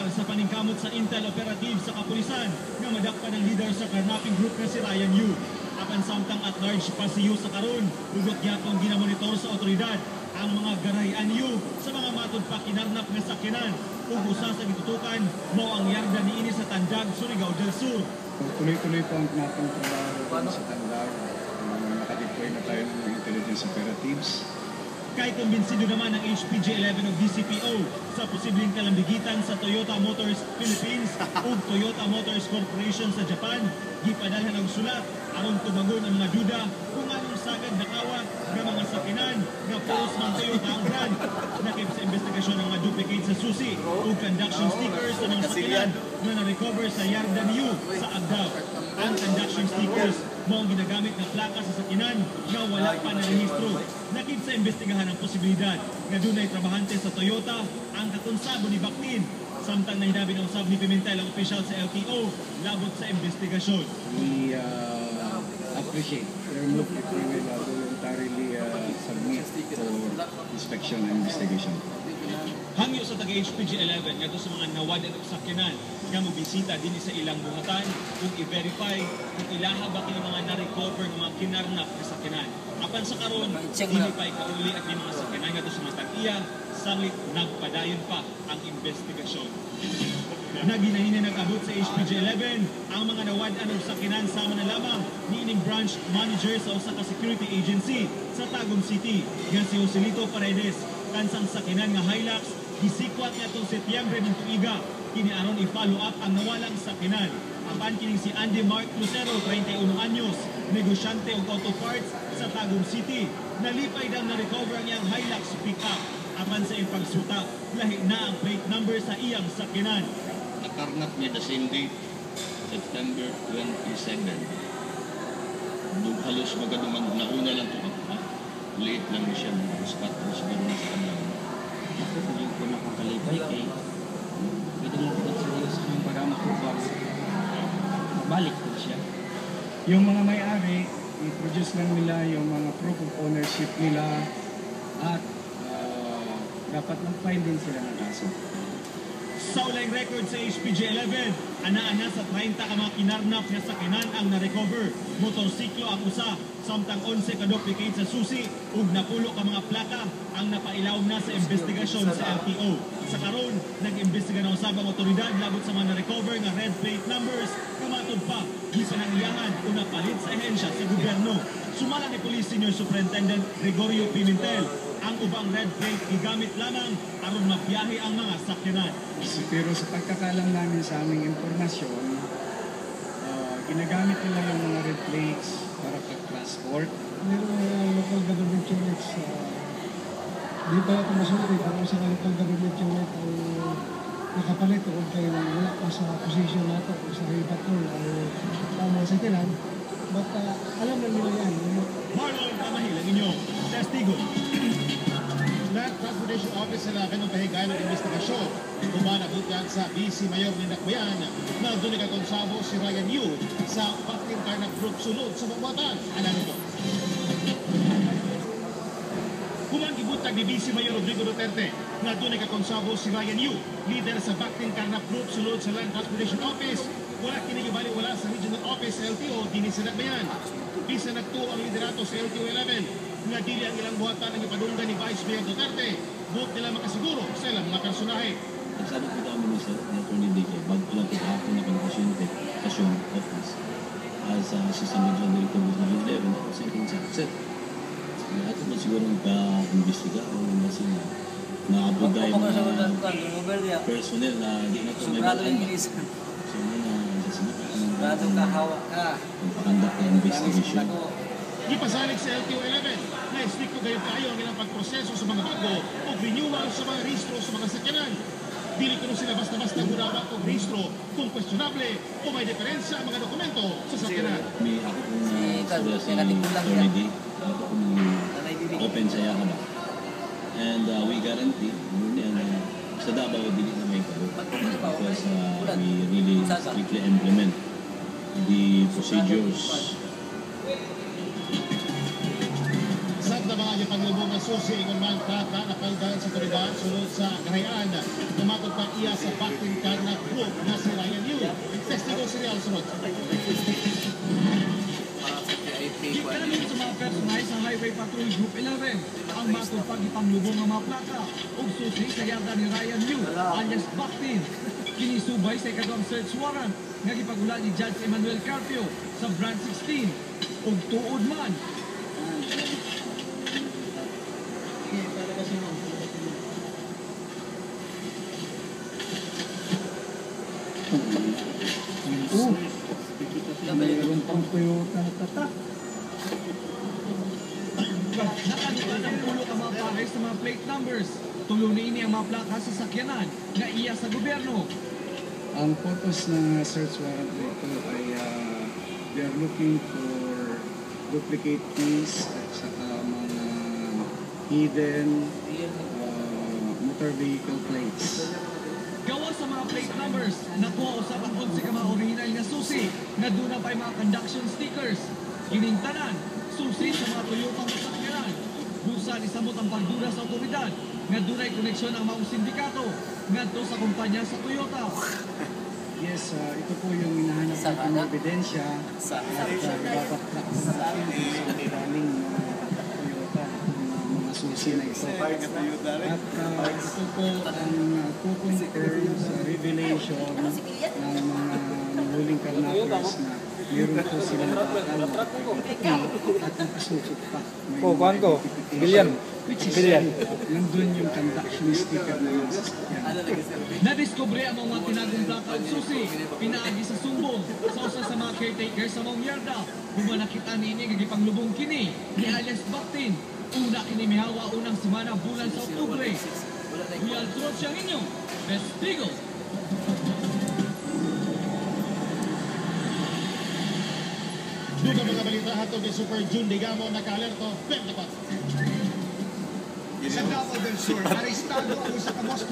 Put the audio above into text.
Gilar sa paningkamot sa Intel Operative sa kapulisan nga madakpan ng leader sa carnapping group nga si Ryan Yu. Apan samtang at large pa si Yu sa karon, ugot gyapon ginamonitor sa otoridad ang mga garayan Yu sa mga matod pa kinarnap nga sakyanan ug usa sa gitutukan mao ang yarda niini sa Tandag, Surigao del Sur. Tuloy-tuloy po ang nating trabaho sa Tandag. Uh, nakadeploy na tayo ng intelligence operatives. Kay kumbinsido naman ang HPG-11 of DCPO sa posibleng kalambigitan sa Toyota Motors Philippines ug Toyota Motors Corporation sa Japan. Gipadalhan ang sulat aron tumagon ang mga duda kung anong sagad nakawat ng mga sakinan nga post ng Toyota ang brand. Nakip sa investigasyon ng mga duplicate sa susi ug conduction stickers sa mga sakinan na na-recover sa Yarda Niu sa Agdao. Ang conduction stickers mo ang ginagamit na plaka sa sakinan nga wala pa na rehistro. Nakip sa investigahan ang posibilidad nga dunay trabahante sa Toyota ang kakonsabo ni Baktin samtang nahinabi ng usab ni Pimentel ang opisyal sa LTO labot sa investigasyon. We uh, appreciate your look if we will uh, voluntarily uh, submit for inspection and investigation. Hangyo sa taga HPG-11 nga sa mga nawad at sakyanan nga mo bisita din sa ilang buhatan ug i-verify kung ilaha ba kini mga na-recover ng mga kinarnap nga sakyanan. Apan sa karon, dili pa ikauli at mga sakyanan nga sa mga tag-iya sanglit nagpadayon pa ang investigasyon. Naginahin na nag-abot sa HPG-11 ang mga nawad anong sakinan sama na lamang ni ining branch manager sa usa ka security agency sa Tagum City nga si Joselito Paredes kansang sakinan nga Hilux gisikwat nga itong Setyembre ng tuiga kini aron i-follow up ang nawalang sakinan apan kining si Andy Mark Lucero 31 anyos negosyante og auto parts sa Tagum City nalipay daw na recover ang iyang Hilux pickup apan sa iyang pagsuta lahi na ang plate number sa iyang sakinan nakarnap niya the same date, September 27. Nung halos magaduman, nauna lang ito. Late lang siya, spot na siguro na sa kanila. Ako hindi ko nakakalibay kay pwede mo po sa Diyos yung pagama ko ba mabalik po siya. Yung mga may-ari, i-produce lang nila yung mga proof of ownership nila at uh, dapat mag-file din sila ng kaso. Sa ulang record sa HPG-11, ana-ana sa 30 ka mga kinarnap nga sakinan ang na-recover. Motorsiklo ang usa, samtang 11 ka duplicate sa susi, ug napulo ka mga plaka ang napailaw na sa investigasyon sa LTO. Sa karon, nag-imbestiga na usab ang otoridad labot sa mga na-recover nga red plate numbers nga matod pa di panangyahan o napalit sa ehensya sa gobyerno. Sumala ni Police Senior Superintendent Gregorio Pimentel, ang ubang red plate gigamit lamang aron mabiyahe ang mga sakyanan. Pero sa pagkakalam namin sa aming impormasyon, uh, ginagamit nila yung mga red plates para pag-transport. Meron mga local government units sa Di pa ako masulti kung sa local government unit ang nakapalit o kayo wala pa sa position nato o sa hibat ko ang tama sa tinan. But uh, alam na nila yan. Marlon Camahil, ang inyong testigo. Land Transportation Office sila kanong pahigayon ng investigasyon. Kumanabot yan sa BC Mayor ni Nakbayan na doon nagkakonsabo si Ryan Yu sa Bakin Tarnak Group sunod sa Bambatan. Ano nito? Kumang gibutag ni BC Mayor Rodrigo Duterte na doon nagkakonsabo si Ryan Yu, leader sa Bakin Tarnak Group sunod sa Land Transportation Office. Wala kinigibali wala sa Regional Office LTO din sa Nakbayan. Bisa nagtuo ang liderato sa LTO 11 nga dili ang ilang buhatan ang ipadunggan ni Vice Mayor Duterte. Buot nila makasiguro sa ilang mga personahe. Nagsado po kami ni Sir Attorney Dick, bago ko lang po ako na pag-pasyente kasyon office as uh, Assistant Regional Director of Region 11 ako sa akin sa Sir. Siguro magpa-investiga o nasi na naabot tayo mga personnel na di na ito may Sobrado batan ba. English. So muna, nasi na Sobrado kahawa ka. pagpakandak na investigation. Gipasalig sa LTO 11 na istrikto gayon kayo ang ilang pagproseso sa mga bago o renewal sa mga rehistro sa mga sakyanan. Dili ko sila basta-basta gurawa o rehistro kung questionable o may diferensya ang mga dokumento sa sakyanan. May ako kung si si Katikulang Attorney ako kung. Open sa yaka ba. And uh, we guarantee, yan, uh, sa Davao, dili na may kabot. Because uh, we really strictly implement the procedures Sa na mga ipangilbo nga susi ingon man kaka napaldan sa otoridad sulod sa Garayan. Tumatod pa iya sa Bactin Carnap Group na si Ryan Yu. Testigo serial sunod. Di ka namin sa mga personay sa Highway Patrol Group 11 ang matupag ipanglubong ng mga plaka ug susi sa yarda ni Ryan Yu alias Bactin. Kinisubay sa ikadong search warrant nga gipagula ni Judge Emmanuel Carpio sa Branch 16 ug tuod man Nakaduka ng pulo ka mga pares sa mga plate numbers. Tulo ni ini ang mga plaka sa sakyanan nga iya sa gobyerno. Ang photos ng search warrant nito ay ah, they are looking for duplicate keys at saka mga hidden ah, motor vehicle plates. Gawa sa mga plate numbers, nakuha usab ang 11 ka mga original nga susi nga doon pa'y mga conduction stickers. Kining tanan, susi sa mga Toyota nga sakyanan. Busa ni samot ang pagdura sa otoridad nga dunay koneksyon ang mga sindikato ngadto sa kumpanya sa Toyota. Yes, ah, ito po yung hinahanap natin na ebidensya at uh, ibabatrack po natin kung saan galing mga Toyota ng mga susi na ito. At ah, ito po ang uh, kukonfirm sa revelation ng mga huling karnapers na meron po puti at nakasuot pa. Oh, kuhaan ko. Bilyan. Which is Bilyan. nandun yung conduction sticker na yung sasakyan. Nadiskubre ang mga tinagong plaka ug susi, pinaagi sa sumbong sa usa sa mga caretaker sa Mount Yarda. Kung nakita nini nga gipanglubong kini ni alias Bactin. Una kini mihawa unang semana bulan sa Oktubre. Real Truth siya ninyo. Testigo. Duga mga balita. Hatod ni Super June Digamo naka-alerto 24. Sa Davao del Sur, arestado ang isa ka